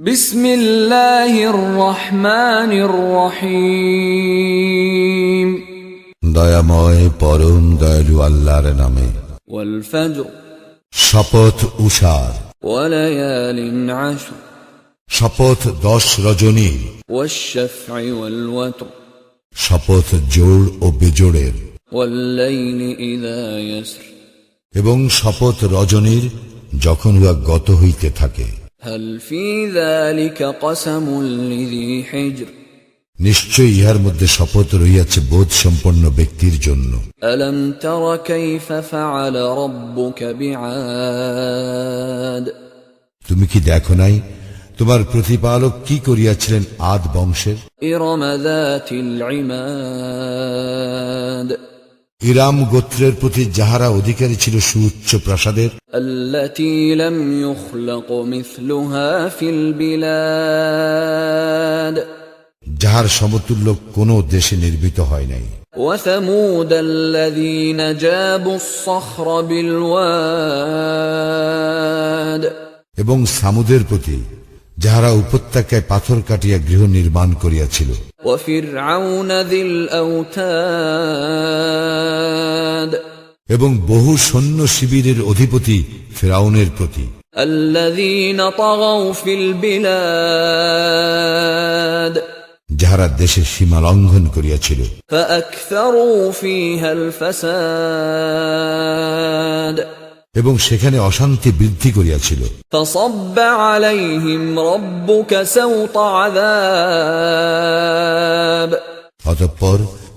বিসমিল্লাহির রহমানির রহিম। দয়াময় পরম দয়ালু আল্লাহর নামে। ওয়াল শপথ উষার। ওয়ালায়ালিন শপথ দশ রজনী। ওয়াশ-শাফঈ শপথ জোর ও বেজোড়ের। ওয়াল্লাইলি এবং শপথ রজনীর যখন উহা গত হইতে থাকে। هل في ذلك قسم لذي حجر নিশ্চয় ইহার মধ্যে শপথ রইয়াছে বোধ সম্পন্ন ব্যক্তির জন্য ألم تر كيف فعل ربك بعاد তুমি কি দেখো নাই তোমার প্রতিপালক কি করিয়াছিলেন আদ বংশের إرم ذات العماد ইরাম গোত্রের প্রতি যাহারা অধিকারী ছিল সুউচ্চ প্রাসাদের التي لم يخلق مثلها في البلاد যাহার সমতুল্য কোনো দেশে নির্মিত হয় নাই وثمود الذين جابوا الصخر بالواد এবং সামুদের প্রতি যাহারা উপত্যকায় পাথর কাটিয়া গৃহ নির্মাণ করিয়াছিল وفرعون ذي الأوتاد এবং বহু সৈন্য শিবিরের অধিপতি ফেরাউনের প্রতি। যাহারা দেশের সীমা লঙ্ঘন করিয়াছিল। এবং সেখানে অশান্তি বৃদ্ধি করিয়াছিল। অতঃপর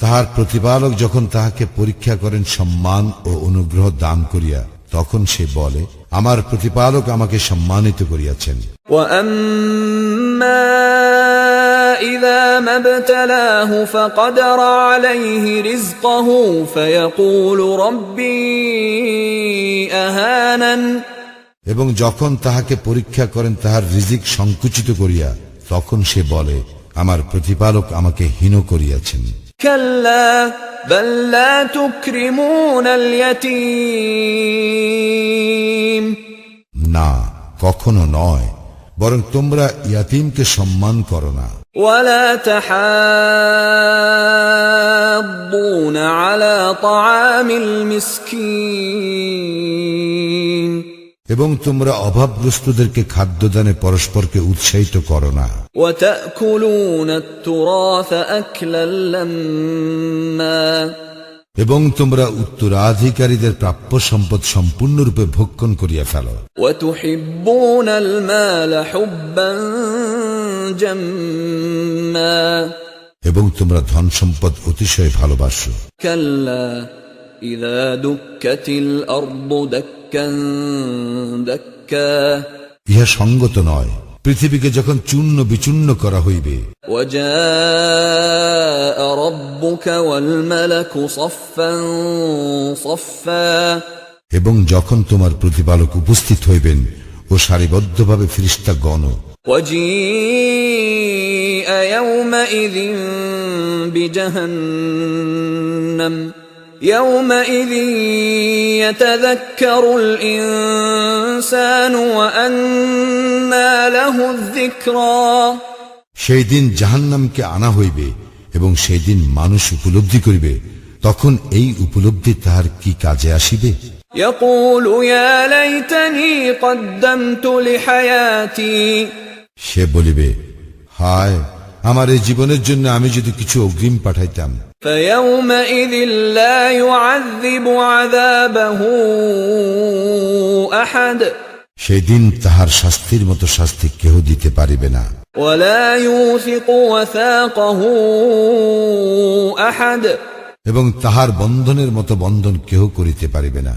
তাহার প্রতিপালক যখন তাহাকে পরীক্ষা করেন সম্মান ও অনুগ্রহ দান করিয়া তখন সে বলে আমার প্রতিপালক আমাকে সম্মানিত করিয়াছেন وأما إذا ما ابتلاه فقدر عليه رزقه فيقول ربي أهانن এবং যখন তাহাকে পরীক্ষা করেন তাহার রিজিক সংকুচিত করিয়া তখন সে বলে আমার প্রতিপালক আমাকে হীন করিয়াছেন كلا بل لا تكرمون اليتيم না কখনো নয় বরং তোমরা ইয়াতিমকে সম্মান করো না ولا تحاضون على طعام المسكين এবং তোমরা অভাবগ্রস্তদেরকে খাদ্যদানে পরস্পরকে উৎসাহিত করো না। এবং তোমরা উত্তরাধিকারীদের প্রাপ্য সম্পদ সম্পূর্ণরূপে ভক্ষণ করিয়া ফেলো। এবং তোমরা ধন সম্পদ অতিশয় ভালোবাসো। কাল্লা ইদা অর্ব ইহা সঙ্গত নয় পৃথিবীকে যখন চূর্ণ বিচূর্ণ করা হইবে وجاء ربك والملك صفا صفا এবং যখন তোমার প্রতিপালক উপস্থিত হইবেন ও সারিবদ্ধভাবে ফিরিস্তা গণ وجيء يومئذ بجهنم يومئذ يتذكر الإنسان وأنى له الذكرى সেই দিন জাহান্নামকে আনা হইবে এবং সেই দিন মানুষ উপলব্ধি করিবে তখন এই উপলব্ধি তাহার কি কাজে আসিবে يقول يا ليتني قدمت لحياتي সে বলিবে হায় আমার এই জীবনের জন্য আমি যদি কিছু অগ্রিম পাঠাইতাম। সেদিন তাহার শাস্তির মতো শাস্তি কেহ দিতে পারিবে না। এবং তাহার বন্ধনের মতো বন্ধন কেহ করিতে পারিবে না।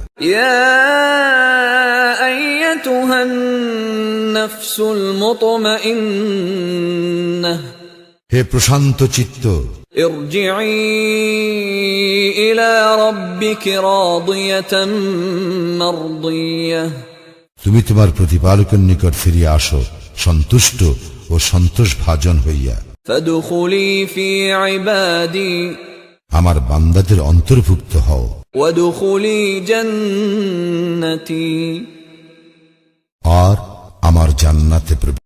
আইয়াতুহান নাফসুল মুতমাইন্নাহ হে প্রশান্ত চিত্ত। তুমি তোমার প্রতিপালকের নিকট ফিরিয়ে আসো সন্তুষ্ট ও সন্তোষ ভাজন হইয়া আমার বান্দাদের অন্তর্ভুক্ত হও। আর আমার জান্নাতে প্রবেশ